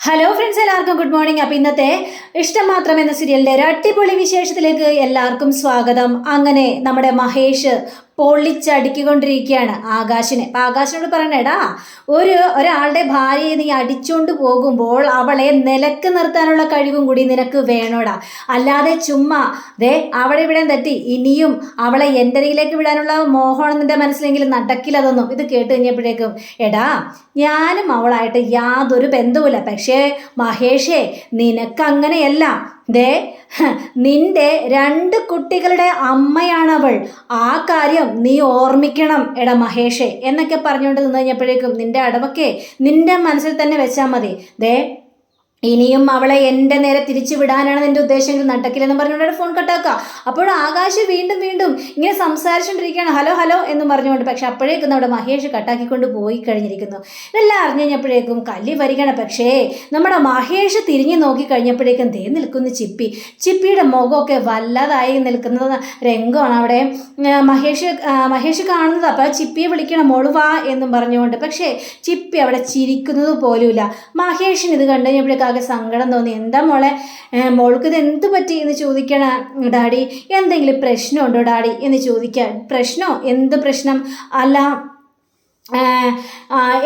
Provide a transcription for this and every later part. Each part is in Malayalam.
ഹലോ ഫ്രണ്ട്സ് എല്ലാവർക്കും ഗുഡ് മോർണിംഗ് അപ്പം ഇന്നത്തെ ഇഷ്ടം മാത്രം എന്ന സീരിയലിന്റെ ഒരു അടിപൊളി വിശേഷത്തിലേക്ക് എല്ലാവർക്കും സ്വാഗതം. അങ്ങനെ നമ്മുടെ മഹേഷ് പൊള്ളിച്ചടുക്കിക്കൊണ്ടിരിക്കുകയാണ് ആകാശിനെ. അപ്പം ആകാശിനോട് പറയണേടാ ഒരു ഒരാളുടെ ഭാര്യയെ നീ അടിച്ചുകൊണ്ട് പോകുമ്പോൾ അവളെ നിലയ്ക്ക് നിർത്താനുള്ള കഴിവും കൂടി നിനക്ക് വേണോടാ. അല്ലാതെ ചുമ്മാ ദേ അവിടെ ഇവിടെ തെറ്റി. ഇനിയും അവളെ എന്റെ അരികിലേക്ക് വിടാനുള്ള മോഹമാണ് നിന്റെ മനസ്സിലെങ്കിലും നടക്കില്ലതൊന്നും ഇത് കേട്ട് കഴിഞ്ഞപ്പോഴേക്കും എടാ ഞാനും അവളായിട്ട് യാതൊരു ബന്ധവുമില്ല. പക്ഷേ മഹേഷേ നിനക്കങ്ങനെയല്ല ദേ നിന്റെ രണ്ട് കുട്ടികളുടെ അമ്മയാണവൾ. ആ കാര്യം നീ ഓർമ്മിക്കണം എടാ മഹേഷേ. എന്നൊക്കെ പറഞ്ഞുകൊണ്ട് നിന്ന് കഴിഞ്ഞപ്പോഴേക്കും നിന്റെ അടവൊക്കെ നിന്റെ മനസ്സിൽ തന്നെ വെച്ചാൽ മതി. ദേ ഇനിയും അവളെ എന്റെ നേരെ തിരിച്ചു വിടാനാണ് നിന്റെ ഉദ്ദേശമെങ്കിൽ നടക്കില്ലെന്ന് പറഞ്ഞുകൊണ്ട് ഫോൺ കട്ടാക്കുക അപ്പോൾ ആകാശ് വീണ്ടും വീണ്ടും ഇങ്ങനെ സംസാരിച്ചുകൊണ്ടിരിക്കുകയാണ്. ഹലോ ഹലോ എന്ന് പറഞ്ഞുകൊണ്ട് പക്ഷെ അപ്പോഴേക്കും നമ്മുടെ മഹേഷ് കട്ടാക്കിക്കൊണ്ട് പോയി കഴിഞ്ഞിരിക്കുന്നു. ഇതെല്ലാം അറിഞ്ഞു കഴിഞ്ഞപ്പോഴേക്കും കല്ലി വരികയാണ്. പക്ഷേ നമ്മുടെ മഹേഷ് തിരിഞ്ഞു നോക്കി കഴിഞ്ഞപ്പോഴേക്കും ദേ നിൽക്കുന്നു ചിപ്പി. ചിപ്പിയുടെ മുഖമൊക്കെ വല്ലാതായി നിൽക്കുന്ന രംഗമാണ് അവിടെ. മഹേഷ് മഹേഷ് കാണുന്നത് അപ്പോൾ ചിപ്പിയെ വിളിക്കണം. മോൾ വാ എന്നും പറഞ്ഞുകൊണ്ട്. പക്ഷേ ചിപ്പി അവിടെ ചിരിക്കുന്നത് പോലുമില്ല. മഹേഷിന് ഇത് കണ്ടു കഴിഞ്ഞപ്പോഴേക്കും ആകെ സങ്കടം തോന്നി. എന്താ മോളെ? മോൾക്ക് ഇത് എന്ത് പറ്റി എന്ന് ചോദിക്കണ ഡാഡി എന്തെങ്കിലും പ്രശ്നമുണ്ടോ ഡാഡി എന്ന് ചോദിക്കാൻ. പ്രശ്നമോ എന്ത് പ്രശ്നം? അല്ല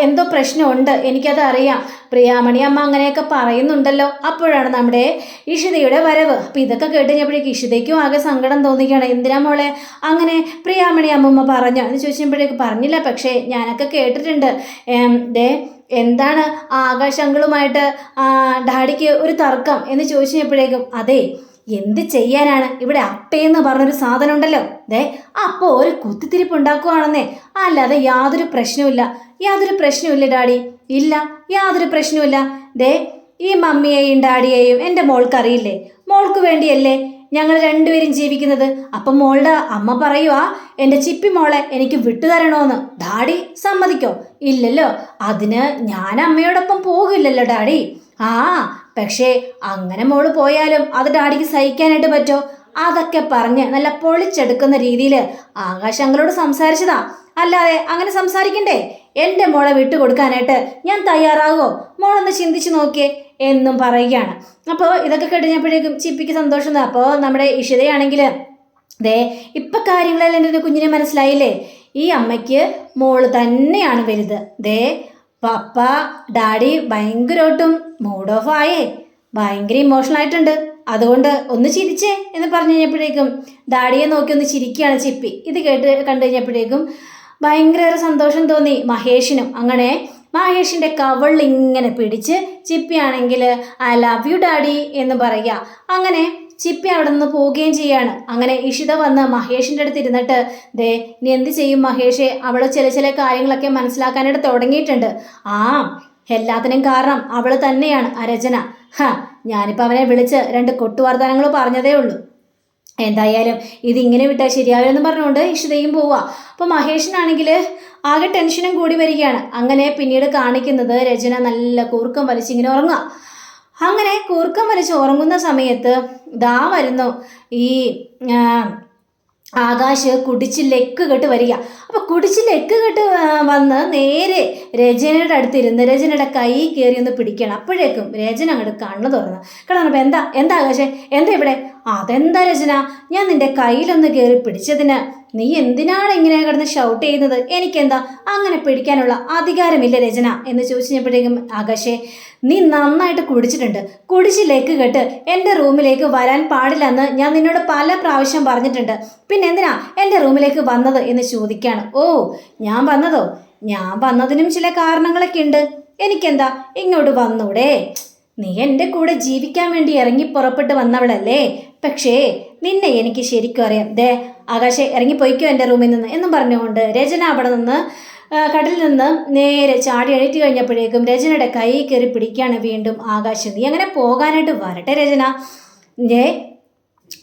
എന്തോ പ്രശ്നമുണ്ട്. എനിക്കത് അറിയാം. പ്രിയാമണി അമ്മ അങ്ങനെയൊക്കെ പറയുന്നുണ്ടല്ലോ. അപ്പോഴാണ് നമ്മുടെ ഇഷിതയുടെ വരവ്. അപ്പം ഇതൊക്കെ കേട്ട് കഴിഞ്ഞപ്പോഴേക്ക് ഇഷിതയ്ക്കും ആകെ സങ്കടം തോന്നിക്കുകയാണ്. എന്തിനാ മോളെ? അങ്ങനെ പ്രിയാമണി അമ്മമ്മ പറഞ്ഞു. എന്ന് ചോദിച്ചപ്പോഴേക്ക് പറഞ്ഞില്ല. പക്ഷേ ഞാനൊക്കെ കേട്ടിട്ടുണ്ട്. ദേ എന്താണ് ആകാശ് അങ്കിളുമായിട്ട് ഡാഡിക്ക് ഒരു തർക്കം എന്ന് ചോദിച്ചപ്പോഴേക്കും അതെ എന്ത് ചെയ്യാനാണ്? ഇവിടെ അപ്പയെന്ന് പറഞ്ഞൊരു സാധനം ഉണ്ടല്ലോ ദേ അപ്പോൾ ഒരു കുത്തിത്തിരിപ്പ് ഉണ്ടാക്കുവാണെന്നേ. അല്ലാതെ യാതൊരു പ്രശ്നവുമില്ല. യാതൊരു പ്രശ്നവുമില്ല ഡാഡി. ഇല്ല യാതൊരു പ്രശ്നവുമില്ല. ദേ ഈ മമ്മിയെയും ഡാഡിയെയും എന്റെ മോൾക്ക് അറിയില്ലേ മോൾക്ക് വേണ്ടിയല്ലേ ഞങ്ങൾ രണ്ടുപേരും ജീവിക്കുന്നത്? അപ്പം മോളുടെ അമ്മ പറയുവാ എന്റെ ചിപ്പി മോളെ എനിക്ക് വിട്ടുതരണോന്ന്. ഡാഡി സമ്മതിക്കോ? ഇല്ലല്ലോ. അതിന് ഞാൻ അമ്മയോടൊപ്പം പോകില്ലല്ലോ ഡാഡി. ആ പക്ഷേ അങ്ങനെ മോൾ പോയാലും അത് ഡാഡിക്ക് സഹിക്കാനായിട്ട് പറ്റോ? അതൊക്കെ പറഞ്ഞ് നല്ല പൊളിച്ചെടുക്കുന്ന രീതിയിൽ ആകാശ് അങ്ങളോട് സംസാരിച്ചതാ. അല്ലാതെ അങ്ങനെ സംസാരിക്കണ്ടേ? എന്റെ മോളെ വിട്ടുകൊടുക്കാനായിട്ട് ഞാൻ തയ്യാറാകുമോ മോളൊന്ന് ചിന്തിച്ച് നോക്കിയേ എന്നും പറയുകയാണ്. അപ്പോൾ ഇതൊക്കെ കഴിഞ്ഞപ്പോഴേക്കും ചിപ്പിക്ക് സന്തോഷം. അപ്പോൾ നമ്മുടെ ഇഷിതയാണെങ്കിൽ ദേ ഇപ്പം കാര്യങ്ങളെല്ലാം എന്റെ കുഞ്ഞിനെ മനസ്സിലായില്ലേ? ഈ അമ്മയ്ക്ക് മോൾ തന്നെയാണ് വലുത്. ദേ പപ്പ ഡാഡി ഭയങ്കരമായിട്ടും മൂഡ് ഓഫ് ആയേ. ഭയങ്കര ഇമോഷണൽ ആയിട്ടുണ്ട്. അതുകൊണ്ട് ഒന്ന് ചിരിച്ചേ എന്ന് പറഞ്ഞു കഴിഞ്ഞപ്പോഴേക്കും ഡാഡിയെ നോക്കി ഒന്ന് ചിരിക്കുകയാണ് ചിപ്പി. ഇത് കേട്ട് കണ്ടു കഴിഞ്ഞപ്പോഴേക്കും ഭയങ്കര സന്തോഷം തോന്നി മഹേഷിനും. അങ്ങനെ മഹേഷിന്റെ കവൾ ഇങ്ങനെ പിടിച്ച് ചിപ്പിയാണെങ്കിൽ ഐ ലവ് യു ഡാഡി എന്ന് പറയുക. അങ്ങനെ ചിപ്പി അവിടെ നിന്ന് പോവുകയും ചെയ്യാണ്. അങ്ങനെ ഇഷിത വന്ന് മഹേഷിന്റെ അടുത്ത് ഇരുന്നിട്ട് ദേ നീ എന്ത് ചെയ്യും മഹേഷെ? അവളെ ചില ചില കാര്യങ്ങളൊക്കെ മനസ്സിലാക്കാനായിട്ട് തുടങ്ങിയിട്ടുണ്ട്. ആ എല്ലാത്തിനും കാരണം അവൾ തന്നെയാണ് അരചന. രചന ഹ ഞാനിപ്പോൾ അവനെ വിളിച്ച് രണ്ട് കൊട്ടുവർത്താനങ്ങൾ പറഞ്ഞതേ ഉള്ളൂ. എന്തായാലും ഇതിങ്ങനെ വിട്ടാൽ ശരിയാവില്ലെന്ന് പറഞ്ഞുകൊണ്ട് ഇഷിതയും പോവുക. അപ്പോൾ മഹേഷിനാണെങ്കിൽ ആകെ ടെൻഷനും കൂടി വരികയാണ്. അങ്ങനെ പിന്നീട് കാണിക്കുന്നത് രചന നല്ല കൂർക്കം വലിച്ചിങ്ങനെ ഉറങ്ങുക. അങ്ങനെ കൂർക്കം വലിച്ച് ഉറങ്ങുന്ന സമയത്ത് ദാ വരുന്നു. ഈ ആകാശ് കുടിച്ച് ലെക്ക് കെട്ട് വരിക. അപ്പോൾ കുടിച്ച് ലെക്ക് കെട്ട് വന്ന് നേരെ രചനയുടെ അടുത്തിരുന്ന് രചനയുടെ കൈ കയറി ഒന്ന് പിടിക്കണം. അപ്പോഴേക്കും രചന അങ്ങോട്ട് കണ്ണു തുറന്നു. അപ്പോൾ എന്താ? എന്താ ആകാശേ? എന്താ ഇവിടെ? അതെന്താ രചന? ഞാൻ നിന്റെ കയ്യിലൊന്ന് കയറി പിടിച്ചതിന് നീ എന്തിനാണ് ഇങ്ങനെ കിടന്ന് ഷൗട്ട് ചെയ്യുന്നത്? എനിക്കെന്താ? അങ്ങനെ പിടിക്കാനുള്ള അധികാരമില്ല രചന എന്ന് ചോദിച്ചപ്പോഴേക്കും ആകാശേ നീ നന്നായിട്ട് കുടിച്ചിട്ടുണ്ട്. കുടിച്ചിലേക്ക് കേട്ട് എന്റെ റൂമിലേക്ക് വരാൻ പാടില്ലെന്ന് ഞാൻ നിന്നോട് പല പ്രാവശ്യം പറഞ്ഞിട്ടുണ്ട്. പിന്നെ എന്തിനാ എന്റെ റൂമിലേക്ക് വന്നത് എന്ന് ചോദിക്കാണ്. ഓ ഞാൻ വന്നതോ? ഞാൻ വന്നതിനും ചില കാരണങ്ങളൊക്കെ ഉണ്ട്. എനിക്കെന്താ? ഇങ്ങോട്ട് വന്നൂടെ. നീ എന്റെ കൂടെ ജീവിക്കാൻ വേണ്ടി ഇറങ്ങി പുറപ്പെട്ട് വന്നവളല്ലേ? പക്ഷേ നിന്നെ എനിക്ക് ശരിക്കും അറിയാം. ദേ ആകാശെ ഇറങ്ങിപ്പോയിക്കോ എന്റെ റൂമിൽ നിന്ന് എന്നും പറഞ്ഞുകൊണ്ട് രചന അവിടെ നിന്ന് കടലിൽ നിന്ന് നേരെ ചാടി എഴുതി കഴിഞ്ഞപ്പോഴേക്കും രചനയുടെ കൈ കയറി പിടിക്കുകയാണ് വീണ്ടും ആകാശം. നീ അങ്ങനെ പോകാനായിട്ട് വരട്ടെ രചന. ഏ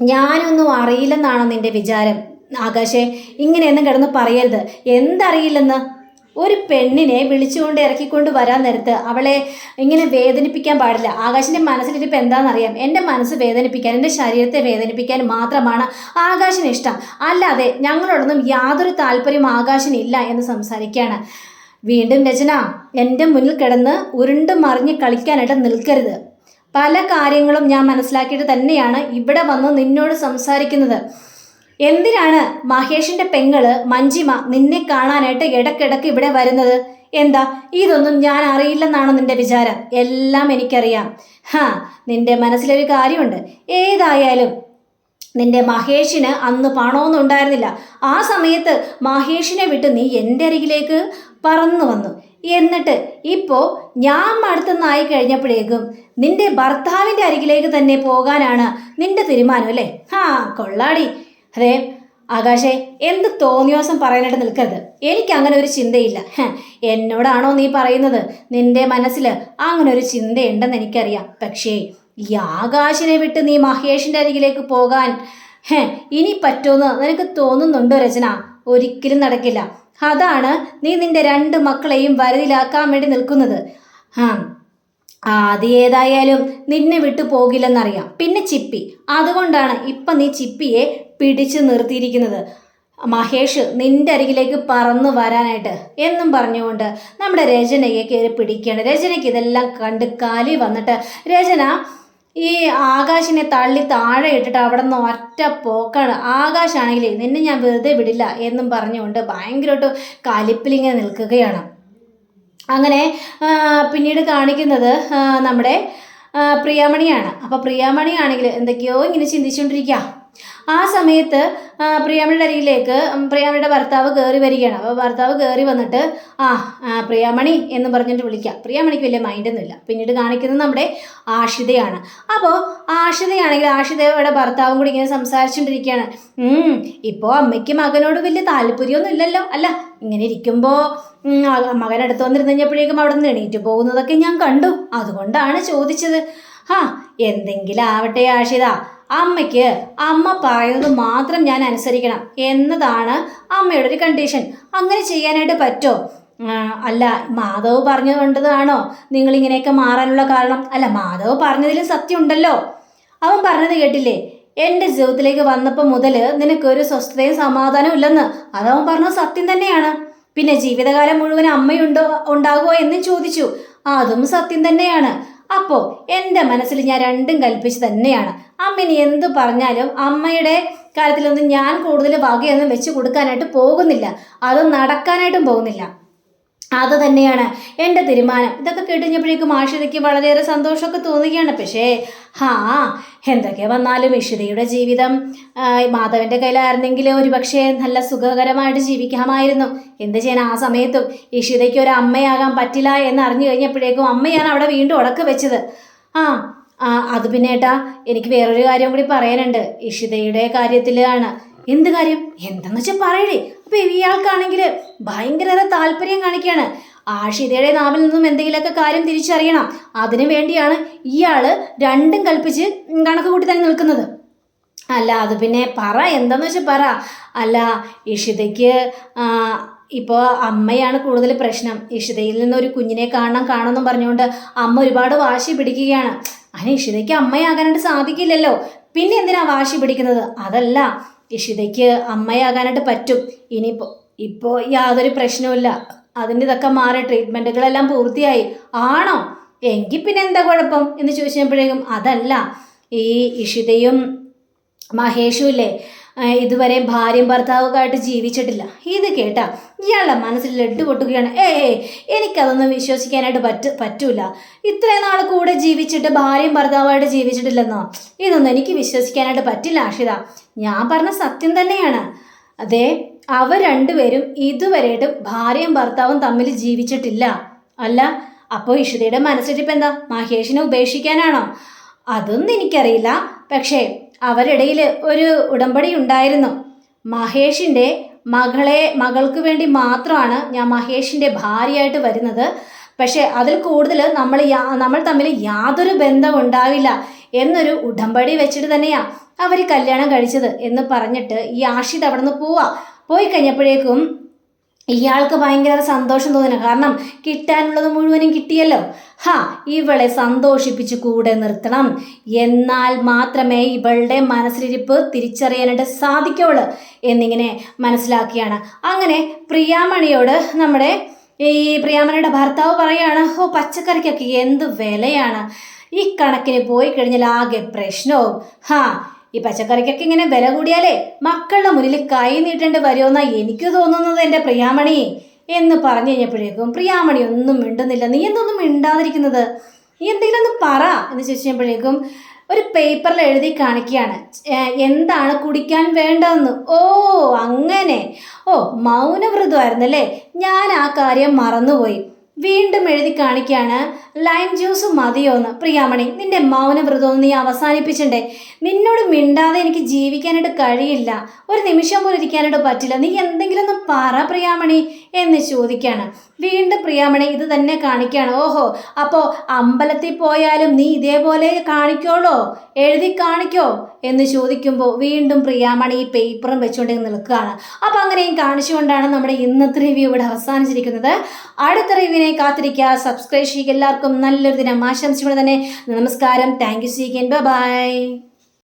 ഞാനൊന്നും അറിയില്ലെന്നാണോ നിന്റെ വിചാരം? ആകാശെ ഇങ്ങനെയൊന്നും കിടന്ന് പറയരുത്. എന്തറിയില്ലെന്ന്? ഒരു പെണ്ണിനെ വിളിച്ചുകൊണ്ട് ഇറക്കിക്കൊണ്ട് വരാൻ നേരത്ത് അവളെ ഇങ്ങനെ വേദനിപ്പിക്കാൻ പാടില്ല. ആകാശിന്റെ മനസ്സിലിരിപ്പം എന്താണെന്നറിയാം. എന്റെ മനസ്സ് വേദനിപ്പിക്കാൻ എന്റെ ശരീരത്തെ വേദനിപ്പിക്കാൻ മാത്രമാണ് ആകാശിന് ഇഷ്ടം. അല്ലാതെ ഞങ്ങളോടൊന്നും യാതൊരു താല്പര്യം ആകാശിനില്ല എന്ന് സംസാരിക്കുകയാണ്. വീണ്ടും രചന എന്റെ മുന്നിൽ കിടന്ന് ഉരുണ്ട് മറിഞ്ഞ് കളിക്കാനായിട്ട് നിൽക്കരുത്. പല കാര്യങ്ങളും ഞാൻ മനസ്സിലാക്കിയിട്ട് തന്നെയാണ് ഇവിടെ വന്ന് നിന്നോട് സംസാരിക്കുന്നത്. എന്തിനാണ് മഹേഷിന്റെ പെങ്ങൾ മഞ്ജിമ നിന്നെ കാണാനായിട്ട് ഇടക്കിടക്ക് ഇവിടെ വരുന്നത്? എന്താ? ഇതൊന്നും ഞാൻ അറിയില്ലെന്നാണ് നിന്റെ വിചാരം? എല്ലാം എനിക്കറിയാം. ഹാ നിന്റെ മനസ്സിലൊരു കാര്യമുണ്ട്. ഏതായാലും നിന്റെ മഹേഷിന് അന്ന് പണമൊന്നും ഉണ്ടായിരുന്നില്ല. ആ സമയത്ത് മഹേഷിനെ വിട്ട് നീ എന്റെ അരികിലേക്ക് പറന്നു വന്നു. എന്നിട്ട് ഇപ്പോൾ ഞാൻ മടുത്തുനിന്നായി കഴിഞ്ഞപ്പോഴേക്കും നിന്റെ ഭർത്താവിന്റെ അരികിലേക്ക് തന്നെ പോകാനാണ് നിന്റെ തീരുമാനം അല്ലേ? ആ കൊള്ളാടി. അതെ ആകാശേ എന്ത് തോന്നിയോസം പറയാനായിട്ട് നിൽക്കരുത്. എനിക്ക് അങ്ങനെ ഒരു ചിന്തയില്ല. എന്നോടാണോ നീ പറയുന്നത്? നിന്റെ മനസ്സിൽ അങ്ങനെ ഒരു ചിന്തയുണ്ടെന്ന് എനിക്കറിയാം. പക്ഷേ ഈ ആകാശിനെ വിട്ട് നീ മഹേഷിന്റെ അരികിലേക്ക് പോകാൻ ഇനി പറ്റുമെന്ന് നിനക്ക് തോന്നുന്നുണ്ടോ രചന? ഒരിക്കലും നടക്കില്ല. അതാണ് നീ നിന്റെ രണ്ട് മക്കളെയും വരതിലാക്കാൻ വേണ്ടി നിൽക്കുന്നത്. ആ ആദ്യം ഏതായാലും നിന്നെ വിട്ടു പോകില്ലെന്നറിയാം. പിന്നെ ചിപ്പി. അതുകൊണ്ടാണ് ഇപ്പം നീ ചിപ്പിയെ പിടിച്ചു നിർത്തിയിരിക്കുന്നത്. മഹേഷ് നിന്റെ അരികിലേക്ക് പറന്നു വരാനായിട്ട്. എന്നും പറഞ്ഞുകൊണ്ട് നമ്മുടെ രചനയെ കയറി പിടിക്കുകയാണ്. രചനയ്ക്ക് ഇതെല്ലാം കണ്ട് കാലി വന്നിട്ട് രചന ഈ ആകാശിനെ തള്ളി താഴെ ഇട്ടിട്ട് അവിടെ നിന്ന് ഒറ്റ പോക്കാണ്. ആകാശാണെങ്കിൽ നിന്നെ ഞാൻ വെറുതെ വിടില്ല എന്നും പറഞ്ഞുകൊണ്ട് ഭയങ്കരമായിട്ട് കലിപ്പിലിങ്ങനെ നിൽക്കുകയാണ്. അങ്ങനെ പിന്നീട് കാണിക്കുന്നത് നമ്മുടെ പ്രിയാമണിയാണ്. അപ്പോൾ പ്രിയാമണിയാണെങ്കിൽ എന്തൊക്കെയോ ഇങ്ങനെ ചിന്തിച്ചുകൊണ്ടിരിക്കുക ആ സമയത്ത് ആ, പ്രിയാമണിയുടെ അരിയിലേക്ക് പ്രിയാമണിയുടെ ഭർത്താവ് കയറി വരികയാണ്. അപ്പോൾ ഭർത്താവ് കയറി വന്നിട്ട് ആ ആ, പ്രിയാമണി എന്ന് പറഞ്ഞിട്ട് വിളിക്കാം. പ്രിയാമണിക്ക് വലിയ മൈൻഡൊന്നുമില്ല പിന്നീട് കാണിക്കുന്നത് നമ്മുടെ ആഷിതയാണ്. അപ്പോൾ ആഷിതയാണെങ്കിൽ ആഷിതയുടെ ഭർത്താവും കൂടി ഇങ്ങനെ സംസാരിച്ചുകൊണ്ടിരിക്കുകയാണ്. ഇപ്പോൾ അമ്മയ്ക്ക് മകനോട് വലിയ താല്പര്യമൊന്നും ഇല്ലല്ലോ. അല്ല ഇങ്ങനെ ഇരിക്കുമ്പോൾ മകൻ അടുത്ത് വന്നിരുന്ന് കഴിഞ്ഞപ്പോഴേക്കും അവിടെ നിന്ന് എണീറ്റ് പോകുന്നതൊക്കെ ഞാൻ കണ്ടു. അതുകൊണ്ടാണ് ചോദിച്ചത്. ഹാ എന്തെങ്കിലും ആവട്ടെ ആഷിത. അമ്മയ്ക്ക് അമ്മ പറയുന്നത് മാത്രം ഞാൻ അനുസരിക്കണം എന്നതാണ് അമ്മയുടെ ഒരു കണ്ടീഷൻ അങ്ങനെ ചെയ്യാനായിട്ട് പറ്റുമോ അല്ല മാധവ് പറഞ്ഞുകൊണ്ടതാണോ നിങ്ങൾ നിങ്ങളിങ്ങനെയൊക്കെ മാറാനുള്ള കാരണം? അല്ല മാധവ് പറഞ്ഞതിലും സത്യം ഉണ്ടല്ലോ അവൻ പറഞ്ഞത് കേട്ടില്ലേ? എന്റെ ജീവിതത്തിലേക്ക് വന്നപ്പോൾ മുതൽ നിനക്കൊരു സ്വസ്ഥതയും സമാധാനവും ഇല്ലെന്ന്. അതവൻ പറഞ്ഞത് സത്യം തന്നെയാണ്. പിന്നെ ജീവിതകാലം മുഴുവൻ അമ്മയുണ്ടോ ഉണ്ടാകുമോ എന്നും ചോദിച്ചു. അതും സത്യം തന്നെയാണ്. അപ്പോൾ എന്റെ മനസ്സിൽ ഞാൻ രണ്ടും കൽപ്പിച്ച് തന്നെയാണ്. അമ്മ ഇനി എന്ത് പറഞ്ഞാലും അമ്മയുടെ കാര്യത്തിലൊന്നും ഞാൻ കൂടുതൽ വകയൊന്നും വെച്ച് കൊടുക്കാനായിട്ട് പോകുന്നില്ല. അത് നടക്കാനായിട്ടും പോകുന്നില്ല. അത് തന്നെയാണ് എന്റെ തീരുമാനം. ഇതൊക്കെ കേട്ടുകഴിഞ്ഞപ്പോഴേക്കും ആഷിതയ്ക്ക് വളരെയേറെ സന്തോഷമൊക്കെ തോന്നുകയാണ്. പക്ഷേ ഹാ എന്തൊക്കെ വന്നാലും ഇഷിതയുടെ ജീവിതം മാധവന്റെ കയ്യിലായിരുന്നെങ്കിൽ ഒരു പക്ഷേ നല്ല സുഖകരമായിട്ട് ജീവിക്കാമായിരുന്നു. എന്ത് ചെയ്യാൻ ആ സമയത്തും ഇഷിതയ്ക്ക് ഒരു അമ്മയാകാൻ പറ്റില്ല എന്ന് അറിഞ്ഞു കഴിഞ്ഞപ്പോഴേക്കും അമ്മയാണ് അവിടെ വീണ്ടും ഉടക്ക് വെച്ചത്. ആ ആ അത് പിന്നെ ഏട്ടാ എനിക്ക് വേറൊരു കാര്യം കൂടി പറയാനുണ്ട്. ഇഷിതയുടെ കാര്യത്തിലാണ്. എന്ത് കാര്യം? എന്തെന്ന് വെച്ചാൽ പറയണേ അപ്പൊ ഇയാൾക്കാണെങ്കിൽ ഭയങ്കര താല്പര്യം കാണിക്കുകയാണ് ആഷിതയുടെ നാവിൽ നിന്നും എന്തെങ്കിലുമൊക്കെ കാര്യം തിരിച്ചറിയണം. അതിനു വേണ്ടിയാണ് ഇയാൾ രണ്ടും കൽപ്പിച്ച് കണക്ക് കൂട്ടി തന്നെ നിൽക്കുന്നത്. അല്ല അത് പിന്നെ പറ എന്താന്ന് വെച്ചാൽ പറ. അല്ല ഇഷിതയ്ക്ക് ഇപ്പോൾ അമ്മയാണ് കൂടുതൽ പ്രശ്നം. ഇഷിതയിൽ നിന്ന് ഒരു കുഞ്ഞിനെ കാണണം കാണണമെന്നും പറഞ്ഞുകൊണ്ട് അമ്മ ഒരുപാട് വാശി പിടിക്കുകയാണ്. അതിന് ഇഷിതയ്ക്ക് അമ്മയാകാനായിട്ട് സാധിക്കില്ലല്ലോ. പിന്നെ എന്തിനാ വാശി പിടിക്കുന്നത്? അതല്ല ഇഷിതയ്ക്ക് അമ്മയാകാനായിട്ട് പറ്റും. ഇനിയിപ്പോൾ ഇപ്പോൾ യാതൊരു പ്രശ്നവുമില്ല. അതിന്റെ ഇതൊക്കെ മാറി ട്രീറ്റ്മെന്റുകളെല്ലാം പൂർത്തിയായി. ആണോ? എങ്കിൽ പിന്നെ എന്താ കുഴപ്പം എന്ന് ചോദിച്ചപ്പോഴേക്കും അതല്ല. ഈ ഇഷിതയും മഹേഷും ഇല്ലേ? ഇതുവരെ ഭാര്യയും ഭർത്താവുമായിട്ട് ജീവിച്ചിട്ടില്ല. ഇത് കേട്ടാ ഇയാളുടെ മനസ്സിൽ ലഡ്ഡു പൊട്ടുകയാണ്. ഏ എനിക്കതൊന്നും വിശ്വസിക്കാനായിട്ട് പറ്റ പറ്റൂല. ഇത്രയും നാൾ കൂടെ ജീവിച്ചിട്ട് ഭാര്യയും ഭർത്താവുമായിട്ട് ജീവിച്ചിട്ടില്ലെന്നോ? ഇതൊന്നും എനിക്ക് വിശ്വസിക്കാനായിട്ട് പറ്റില്ല ആഷിത. ഞാൻ പറഞ്ഞ സത്യം തന്നെയാണ്. അതെ അവർ രണ്ടുപേരും ഇതുവരെയായിട്ടും ഭാര്യയും ഭർത്താവും തമ്മിൽ ജീവിച്ചിട്ടില്ല. അല്ല അപ്പോൾ ഇഷിതയുടെ മനസ്സിലിപ്പോൾ എന്താ? മഹേഷിനെ ഉപേക്ഷിക്കാനാണോ? അതൊന്നും എനിക്കറിയില്ല. പക്ഷേ അവരിടയിൽ ഒരു ഉടമ്പടി ഉണ്ടായിരുന്നു. മഹേഷിന്റെ മകളെ മകൾക്ക് വേണ്ടി മാത്രമാണ് ഞാൻ മഹേഷിന്റെ ഭാര്യയായിട്ട് വരുന്നത്. പക്ഷേ അതിൽ കൂടുതൽ നമ്മൾ നമ്മൾ തമ്മിൽ യാതൊരു ബന്ധം ഉണ്ടാവില്ല എന്നൊരു ഉടമ്പടി വെച്ചിട്ട് തന്നെയാണ് അവർ കല്യാണം കഴിച്ചത് എന്ന് പറഞ്ഞിട്ട് ഈ ആഷിത് അവിടെ നിന്ന് പോവാ. പോയി കഴിഞ്ഞപ്പോഴേക്കും ഇയാൾക്ക് ഭയങ്കര സന്തോഷം തോന്നുന്നു കാരണം കിട്ടാനുള്ളത് മുഴുവനും കിട്ടിയല്ലോ. ഹാ ഇവളെ സന്തോഷിപ്പിച്ച് കൂടെ നിർത്തണം. എന്നാൽ മാത്രമേ ഇവളുടെ മനസ്സിലിരിപ്പ് തിരിച്ചറിയാനായിട്ട് സാധിക്കുള്ളൂ എന്നിങ്ങനെ മനസ്സിലാക്കിയാണ് അങ്ങനെ പ്രിയാമണിയോട് നമ്മുടെ ഈ പ്രിയാമണിയുടെ ഭർത്താവ് പറയാണ് ഓ പച്ചക്കറിക്കൊക്കെ എന്ത് വിലയാണ്? ഈ കണക്കിന് പോയി കഴിഞ്ഞാൽ ആകെ പ്രശ്നവും. ഹാ ഈ പച്ചക്കറിക്കൊക്കെ ഇങ്ങനെ വില കൂടിയാലേ മക്കളുടെ മുന്നിൽ കൈ നീട്ടേണ്ടി വരുമെന്നാ എനിക്ക് തോന്നുന്നത് എന്റെ പ്രിയാമണി എന്ന് പറഞ്ഞു കഴിഞ്ഞപ്പോഴേക്കും പ്രിയാമണി ഒന്നും മിണ്ടുന്നില്ല. നീ എന്തൊന്നും മിണ്ടാതിരിക്കുന്നത്? നീ എന്തെങ്കിലും ഒന്ന് പറ. എന്ന് ചോദിച്ചു കഴിഞ്ഞപ്പോഴേക്കും ഒരു പേപ്പറിൽ എഴുതി കാണിക്കുകയാണ്. എന്താണ് കുടിക്കാൻ വേണ്ടതെന്ന്? ഓ അങ്ങനെ. ഓ മൗനവ്രതമായിരുന്നല്ലേ? ഞാൻ ആ കാര്യം മറന്നുപോയി. വീണ്ടും എഴുതി കാണിക്കുകയാണ്. ലൈം ജ്യൂസ് മതിയോന്ന് പ്രിയാമണി നിന്റെ മൗനവ്രതം നീ അവസാനിപ്പിച്ചിണ്ടേ. നിന്നോട് മിണ്ടാതെ എനിക്ക് ജീവിക്കാനായിട്ട് കഴിയില്ല. ഒരു നിമിഷം പോലും ഇരിക്കാനായിട്ട് പറ്റില്ല. നീ എന്തെങ്കിലും ഒന്ന് പറ പ്രിയാമണി എന്ന് ചോദിക്കുകയാണ്. വീണ്ടും പ്രിയാമണി ഇത് തന്നെ കാണിക്കുകയാണ്. ഓഹോ അപ്പോൾ അമ്പലത്തിൽ പോയാലും നീ ഇതേപോലെ കാണിക്കോളോ? എഴുതി കാണിക്കോ എന്ന് ചോദിക്കുമ്പോൾ വീണ്ടും പ്രിയാമണി ഈ പേപ്പറും വെച്ചുകൊണ്ട് നിൽക്കുകയാണ്. അപ്പോൾ അങ്ങനെയും കാണിച്ചുകൊണ്ടാണ് നമ്മുടെ ഇന്നത്തെ റിവ്യൂ ഇവിടെ അവസാനിച്ചിരിക്കുന്നത്. അടുത്ത റിവ്യൂവിനെ കാത്തിരിക്കുക. സബ്സ്ക്രൈബ് ചെയ്യുക. എല്ലാവർക്കും നല്ലൊരു ദിനം ആശംസിച്ചുകൊണ്ട് തന്നെ നമസ്കാരം. Thank you secant by